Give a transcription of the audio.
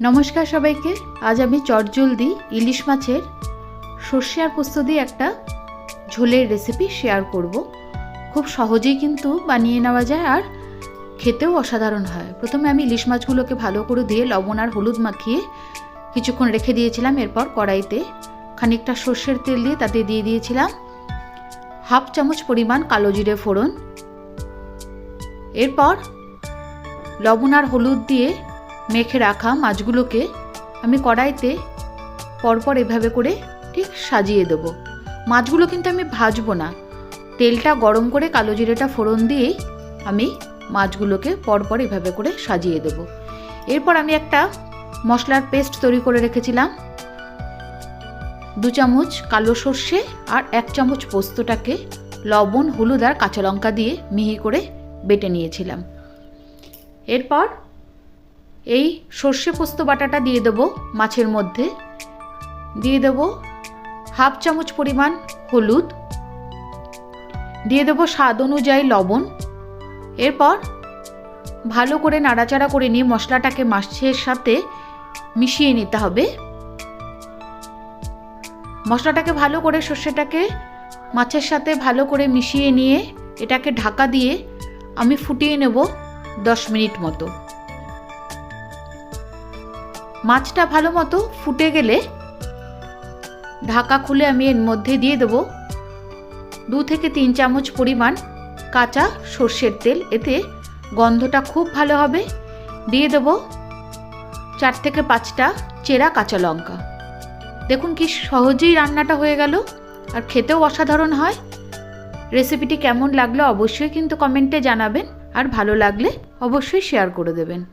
নমস্কার সবাইকে। আজ আমি চটজলদি ইলিশ মাছের সর্ষে আর পোস্ত দিয়ে একটা ঝোলের রেসিপি শেয়ার করব। খুব সহজেই কিন্তু বানিয়ে নেওয়া যায় আর খেতেও অসাধারণ হয়। প্রথমে আমি ইলিশ মাছগুলোকে ভালো করে দিয়ে লবণ আর হলুদ মাখিয়ে কিছুক্ষণ রেখে দিয়েছিলাম। এরপর কড়াইতে খানিকটা সর্ষের তেল দিয়ে তাতে দিয়ে দিয়েছিলাম হাফ চামচ পরিমাণ কালো জিরে ফোড়ন। এরপর লবণ আর হলুদ দিয়ে মেখে রাখা মাছগুলোকে আমি কড়াইতে পরপর এভাবে করে ঠিক সাজিয়ে দেব। মাছগুলো কিন্তু আমি ভাজবো না। তেলটা গরম করে কালো জিরেটা ফোড়ন দিয়েই আমি মাছগুলোকে পরপর এভাবে করে সাজিয়ে দেব। এরপর আমি একটা মশলার পেস্ট তৈরি করে রেখেছিলাম। দু চামচ কালো সর্ষে আর এক চামচ পোস্তটাকে লবণ, হলুদ আর কাঁচা লঙ্কা দিয়ে মিহি করে বেটে নিয়েছিলাম। এরপর এই সর্ষে পোস্ত বাটাটা দিয়ে দেবো মাছের মধ্যে। দিয়ে দেবো হাফ চামচ পরিমাণ হলুদ। দিয়ে দেবো স্বাদ অনুযায়ী লবণ। এরপর ভালো করে নাড়াচাড়া করে নিয়ে মশলাটাকে মাছের সাথে মিশিয়ে নিতে হবে। মশলাটাকে ভালো করে সর্ষেটাকে মাছের সাথে ভালো করে মিশিয়ে নিয়ে এটাকে ঢাকা দিয়ে আমি ফুটিয়ে নেব দশ মিনিট মতো। মাছটা ভালো মতো ফুটে গেলে ঢাকা খুলে আমি এর মধ্যে দিয়ে দেবো দু থেকে তিন চামচ পরিমাণ কাঁচা সর্ষের তেল। এতে গন্ধটা খুব ভালো হবে। দিয়ে দেবো চার থেকে পাঁচটা চেরা কাঁচা লঙ্কা। দেখুন কি সহজেই রান্নাটা হয়ে গেল। আর খেতেও অসাধারণ হয়। রেসিপিটি কেমন লাগল অবশ্যই কিন্তু কমেন্টে জানাবেন। আর ভালো লাগলে অবশ্যই শেয়ার করে দেবেন।